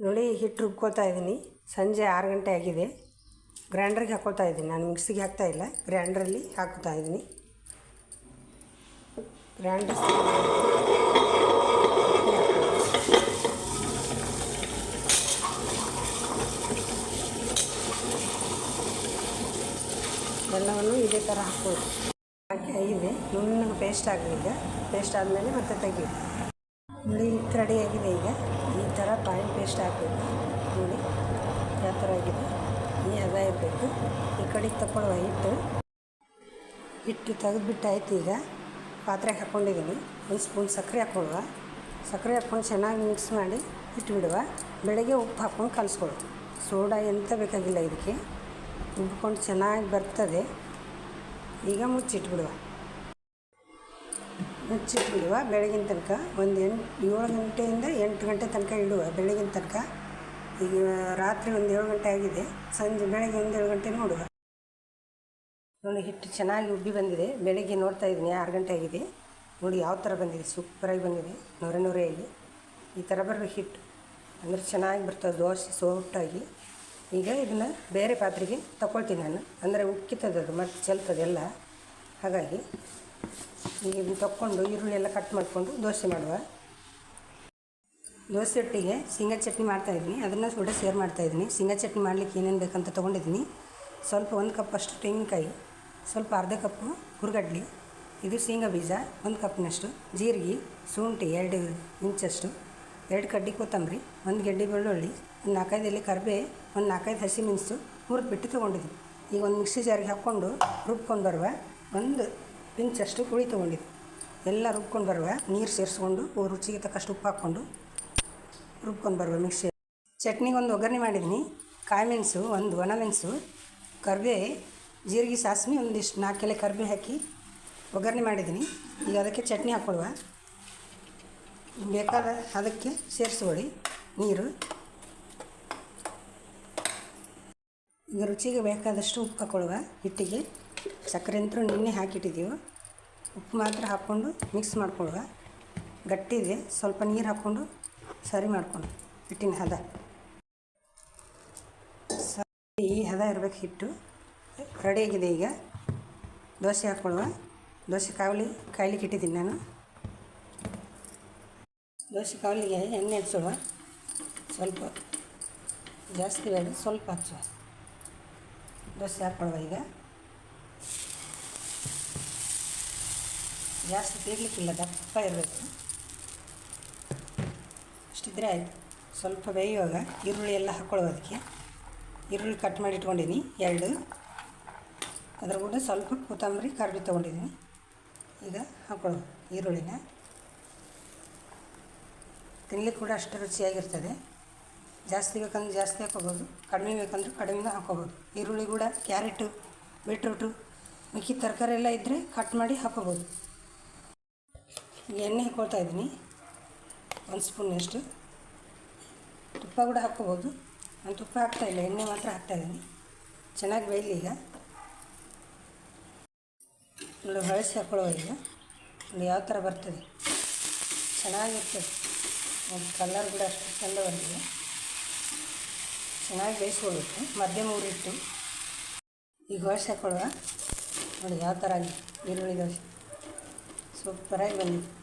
ನೋಡಿ ಹಿಟ್ಟು ರುಬ್ಕೊಳ್ತಾ ಇದ್ದೀನಿ. ಸಂಜೆ ಆರು ಗಂಟೆ ಆಗಿದೆ. ಗ್ರ್ಯಾಂಡ್ರಿಗೆ ಹಾಕ್ಕೊಳ್ತಾ ಇದ್ದೀನಿ. ನಾನು ಮಿಕ್ಸಿಗೆ ಹಾಕ್ತಾ ಇಲ್ಲ. ಗ್ರ್ಯಾಂಡ್ರಲ್ಲಿ ಹಾಕ್ತಾ ಇದ್ದೀನಿ. ಗ್ರ್ಯಾಂಡರ್ ಎಲ್ಲವನ್ನು ಇದೇ ಥರ ಹಾಕ್ಬೋದು. ಹಾಕಿ ಆಗಿದೆ. ನುಣ್ಣಗೆ ಪೇಸ್ಟ್ ಆಗಲಿದೆ ಪೇಸ್ಟ್ ಆದಮೇಲೆ ಮತ್ತೆ ತೆಗಿ ನೋಡಿ ಹಿಟ್ಟು ರೆಡಿ ಆಗಿದೆ ಈಗ. ಈ ಥರ ಪಾಯಿಂಟ್ ಪೇಸ್ಟ್ ಹಾಕಬೇಕು. ನೋಡಿ, ಯಾವ ಥರ ಆಗಿದೆ. ಈ ಹದ ಇರಬೇಕು. ಈ ಕಡೆಗೆ ತಗೊಳ್ಳುವ ಹಿಟ್ಟು. ಹಿಟ್ಟು ತೆಗೆದುಬಿಟ್ಟಾಯ್ತು ಈಗ. ಪಾತ್ರೆಗೆ ಹಾಕ್ಕೊಂಡಿದ್ದೀನಿ ಒಂದು ಸ್ಪೂನ್ ಸಕ್ಕರೆ ಹಾಕ್ಕೊಳ್ಳುವ. ಸಕ್ಕರೆ ಹಾಕ್ಕೊಂಡು ಚೆನ್ನಾಗಿ ಮಿಕ್ಸ್ ಮಾಡಿ ಇಟ್ಬಿಡುವ. ಬೆಳಗ್ಗೆ ಉಪ್ಪು ಹಾಕ್ಕೊಂಡು ಕಲಿಸ್ಕೊಳ್ಳು ಸೋಡಾ ಎಂತ ಬೇಕಾಗಿಲ್ಲ ಇದಕ್ಕೆ. ಉಬ್ಕೊಂಡು ಚೆನ್ನಾಗಿ ಬರ್ತದೆ. ಈಗ ಮುಚ್ಚಿಟ್ಬಿಡುವ. ಮುಚ್ಚಿಟ್ಬಿಡುವ ಬೆಳಗಿನ ತನಕ. ಒಂದು ಎಂಟು, ಏಳು ಗಂಟೆಯಿಂದ ಎಂಟು ಗಂಟೆ ತನಕ ಇಡುವ ಬೆಳಗಿನ ತನಕ. ಈಗ ರಾತ್ರಿ ಒಂದು ಏಳು ಗಂಟೆ ಆಗಿದೆ. ಸಂಜೆ ಬೆಳಗ್ಗೆ ಒಂದು ಏಳು ಗಂಟೆ ನೋಡುವ. ನೋಡಿ, ಹಿಟ್ಟು ಚೆನ್ನಾಗಿ ಉಬ್ಬಿ ಬಂದಿದೆ. ಬೆಳಗ್ಗೆ ನೋಡ್ತಾ ಇದ್ದೀನಿ, ಆರು ಗಂಟೆ ಆಗಿದೆ. ನೋಡಿ, ಯಾವ ಥರ ಬಂದಿದೆ. ಸೂಪರಾಗಿ ಬಂದಿದೆ. ನೊರೆ ನೊರೆಯಾಗಿ. ಈ ಥರ ಬರಬೇಕು ಹಿಟ್ಟು ಅಂದರೆ ಚೆನ್ನಾಗಿ ಬರ್ತದೆ, ದೋಸೆ ಸಾಫ್ಟಾಗಿ ಈಗ ಇದನ್ನು ಬೇರೆ ಪಾತ್ರೆಗೆ ತಗೊಳ್ತೀನಿ ನಾನು. ಅಂದರೆ ಉಕ್ಕಿತದದು ಮತ್ತು ಚೆಲ್ತದೆ ಎಲ್ಲ. ಹಾಗಾಗಿ ಹೀಗೆ ತಕ್ಕೊಂಡು ಈರುಳ್ಳಿ ಎಲ್ಲ ಕಟ್ ಮಾಡಿಕೊಂಡು ದೋಸೆ ಮಾಡುವ. ದೋಸೆ ಒಟ್ಟಿಗೆ ಶೇಂಗಾ ಚಟ್ನಿ ಮಾಡ್ತಾಯಿದ್ದೀನಿ ಅದನ್ನು ಕೂಡ ಶೇರ್ ಮಾಡ್ತಾಯಿದ್ದೀನಿ ಶೇಂಗಾ ಚಟ್ನಿ ಮಾಡಲಿಕ್ಕೆ ಏನೇನು ಬೇಕಂತ ತೊಗೊಂಡಿದ್ದೀನಿ. ಸ್ವಲ್ಪ ಒಂದು ಕಪ್ ಅಷ್ಟು ತೆಂಗಿನಕಾಯಿ, ಸ್ವಲ್ಪ ಅರ್ಧ ಕಪ್ಪು ಹುರ್ಗಡ್ಲಿ, ಇದು ಶೇಂಗಾ ಬೀಜ, ಒಂದು ಕಪ್ನಷ್ಟು ಜೀರಿಗೆ, ಶುಂಠಿ ಎರಡು ಇಂಚಷ್ಟು, ಎರಡು ಕಡ್ಡಿ ಕೊತ್ತಂಬರಿ, ಒಂದು ಗೆಡ್ಡೆ ಬೆಳ್ಳುಳ್ಳಿ, ಒಂದು ನಾಲ್ಕೈದು ಎಲೆ ಕರಿಬೇ, ಒಂದು ನಾಲ್ಕೈದು ಹಸಿಮೆಣಸು ಹುರಿದ್ಬಿಟ್ಟು ತೊಗೊಂಡಿದ್ದೀನಿ. ಈಗ ಒಂದು ಮಿಕ್ಸಿ ಜಾರಿಗೆ ಹಾಕ್ಕೊಂಡು ರುಬ್ಕೊಂಡು ಬರುವ. ಒಂದು ಪಿಂಚಷ್ಟು ಹುಳಿ ತೊಗೊಂಡಿದ್ದು. ಎಲ್ಲ ರುಬ್ಕೊಂಡು ಬರುವ. ನೀರು ಸೇರಿಸ್ಕೊಂಡು ರುಚಿಗೆ ತಕ್ಕಷ್ಟು ಉಪ್ಪು ಹಾಕ್ಕೊಂಡು ರುಬ್ಕೊಂಡು ಬರುವ ಮಿಕ್ಸಿ ಚಟ್ನಿಗೆ ಒಂದು ಒಗ್ಗರಣೆ ಮಾಡಿದ್ದೀನಿ. ಕಾಯಿ ಮೆಣಸು, ಒಂದು ಒಣಮೆಣಸು ಕರ್ಬೇ, ಜೀರಿಗೆ, ಸಾಸಿವೆ, ಒಂದಿಷ್ಟು ನಾಲ್ಕು ಎಲೆ ಕರಿಬೇ ಹಾಕಿ ಒಗ್ಗರಣೆ ಮಾಡಿದ್ದೀನಿ. ಈಗ ಅದಕ್ಕೆ ಚಟ್ನಿ ಹಾಕ್ಕೊಡುವ. ಬೇಕಾದ ಅದಕ್ಕೆ ಸೇರಿಸ್ಕೊಳ್ಳಿ. ನೀರು. ಈಗ ರುಚಿಗೆ ಬೇಕಾದಷ್ಟು ಉಪ್ಪು ಹಾಕ್ಕೊಳ್ಳುವ ಹಿಟ್ಟಿಗೆ. ಸಕ್ಕರೆ ಅಂತೂ ನಿನ್ನೆ ಹಾಕಿಟ್ಟಿದ್ದೀವಿ. ಉಪ್ಪು ಮಾತ್ರ ಹಾಕ್ಕೊಂಡು ಮಿಕ್ಸ್ ಮಾಡ್ಕೊಳ್ಳುವ ಗಟ್ಟಿದೆ ಸ್ವಲ್ಪ ನೀರು ಹಾಕ್ಕೊಂಡು ಸರಿ ಮಾಡ್ಕೊಂಡು ಹಿಟ್ಟಿನ ಹದ. ಸರಿ, ಈ ಹದ ಇರಬೇಕು ಹಿಟ್ಟು. ರೆಡಿಯಾಗಿದೆ ಈಗ. ದೋಸೆ ಹಾಕ್ಕೊಳ್ಳುವ ದೋಸೆ ಕಾವಲಿ ಕಾಯ್ಲಿಕ್ಕೆ ಇಟ್ಟಿದ್ದೀನಿ ನಾನು. ದೋಸೆ ಕಾವಲಿಗೆ ಎಣ್ಣೆ ಹಚ್ಚುವ ಸ್ವಲ್ಪ ಜಾಸ್ತಿ ಬೇಡ, ಸ್ವಲ್ಪ ಹಚ್ಚುವ. ದೋಸೆ ಹಾಕ್ಕೊಳ್ಳುವ ಈಗ. ಜಾಸ್ತಿ ತಿರ್ಲಿಕ್ಕಿಲ್ಲ ದಪ್ಪ ಇರಬೇಕು. ಅಷ್ಟಿದ್ರೆ ಆಯಿತು. ಸ್ವಲ್ಪ ಬೇಯುವಾಗ ಈರುಳ್ಳಿ ಎಲ್ಲ ಅದಕ್ಕೆ. ಈರುಳ್ಳಿ ಕಟ್ ಮಾಡಿ ಇಟ್ಕೊಂಡಿದ್ದೀನಿ ಎರಡು. ಅದರ ಕೂಡ ಸ್ವಲ್ಪ ಕೊತ್ತಂಬರಿ ಕರ್ಬಿ ತೊಗೊಂಡಿದ್ದೀನಿ ಈಗ ಹಾಕ್ಕೊಳ್ಳೋದು ಈರುಳ್ಳಿನ. ತಿನ್ಲಿಕ್ಕೆ ಕೂಡ ಅಷ್ಟು ರುಚಿಯಾಗಿರ್ತದೆ. ಜಾಸ್ತಿ ಬೇಕಂದ್ರೆ ಜಾಸ್ತಿ ಹಾಕೋಬೋದು ಕಡಿಮೆ ಬೇಕಂದ್ರೆ ಕಡಿಮೆನೂ ಹಾಕೋಬೋದು ಈರುಳ್ಳಿ ಕೂಡ ಕ್ಯಾರೆಟು, ಬೀಟ್ರೂಟು ಮಿಕ್ಕಿ ತರಕಾರಿ ಎಲ್ಲ ಇದ್ದರೆ ಕಟ್ ಮಾಡಿ ಹಾಕೋಬೋದು ಎಣ್ಣೆ ಹಾಕ್ಕೊಳ್ತಾ ಇದ್ದೀನಿ. ಒಂದು ಸ್ಪೂನಷ್ಟು ತುಪ್ಪ ಕೂಡ ಹಾಕ್ಕೋಬೋದು. ನಾನು ತುಪ್ಪ ಹಾಕ್ತಾಯಿಲ್ಲ ಎಣ್ಣೆ ಮಾತ್ರ ಹಾಕ್ತಾಯಿದ್ದೀನಿ ಚೆನ್ನಾಗಿ ಬೇಯಲಿ ಈಗ. ನೋಡಿ ಬಳಸಿ ಹಾಕ್ಕೊಳ್ಳುವ ನೋಡಿ, ಯಾವ ಥರ ಬರ್ತದೆ. ಚೆನ್ನಾಗಿರ್ತದೆ ಒಂದು ಕಲರ್ ಕೂಡ ಅಷ್ಟು ಚೆಂದ ಬಂದಿದೆ. ಚೆನ್ನಾಗಿ ಬೇಯಿಸ್ಕೊಳ್ಬೇಕು. ಮಧ್ಯಮ ಊರಿಟ್ಟು ಈಗ ಹೊಳಸಿ ಹಾಕ್ಕೊಳ್ಳುವ ನೋಡಿ, ಯಾವ ಥರ ಆಗಿದೆ ಈರುಳ್ಳಿ ದೋಸೆ. ಸೂಪರಾಗಿ ಬಂದಿದೆ.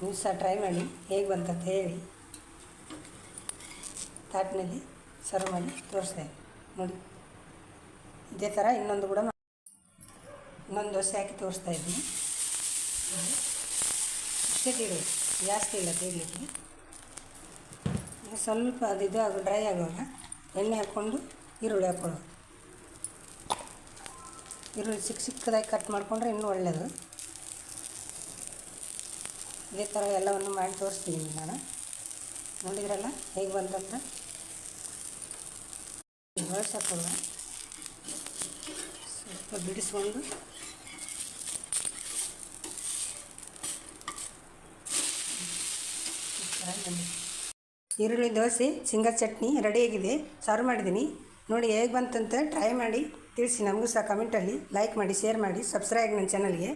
ನೀವು ಟ್ರೈ ಮಾಡಿ, ಹೇಗೆ ಬಂತಂತ ಹೇಳಿ. ತಾಟ್ನಲ್ಲಿ ಸರ್ವ್ ಮಾಡಿ ತೋರಿಸ್ದೆ ನೋಡಿ. ಇದೇ ಥರ ಇನ್ನೊಂದು ಕೂಡ ಇನ್ನೊಂದು ದೋಸೆ ಹಾಕಿ ತೋರಿಸ್ತಾ ಇದ್ದೀನಿ. ಇಷ್ಟೇ ತಿಳಿ ಜಾಸ್ತಿ ಇಲ್ಲ ತೀಡಲಿಕ್ಕೆ ಸ್ವಲ್ಪ ಅದು ಇದು ಆಗು ಡ್ರೈ ಆಗುವಾಗ ಎಣ್ಣೆ ಹಾಕ್ಕೊಂಡು ಈರುಳ್ಳಿ ಹಾಕ್ಕೊಳ್ಳೋದು. ಈರುಳ್ಳಿ ಚಿಕ್ಕ ಚಿಕ್ಕದಾಗಿ ಕಟ್ ಮಾಡಿಕೊಂಡ್ರೆ ಇನ್ನೂ ಒಳ್ಳೆಯದು ಇದೇ ಥರ ಎಲ್ಲವನ್ನು ಮಾಡಿ ತೋರಿಸ್ತೀನಿ ನಾನು. ನೋಡಿದ್ರಲ್ಲ? ಹೇಗೆ ಬಂತಂತ ಬಳಸಿ ಸ್ವಲ್ಪ ಬಿಡಿಸ್ಕೊಂಡು. ಈರುಳ್ಳಿ ದೋಸೆ, ಶೇಂಗಾ ಚಟ್ನಿ ರೆಡಿಯಾಗಿದೆ ಸರ್ವ್ ಮಾಡಿದ್ದೀನಿ. ನೋಡಿ ಹೇಗೆ ಬಂತಂತ ಟ್ರೈ ಮಾಡಿ ತಿಳಿಸಿ. ನಮಗೂ ಸಹ ಕಮೆಂಟಲ್ಲಿ ಲೈಕ್ ಮಾಡಿ ಶೇರ್ ಮಾಡಿ ಸಬ್ಸ್ಕ್ರೈಬ್ ನನ್ನ ಚಾನಲ್ಗೆ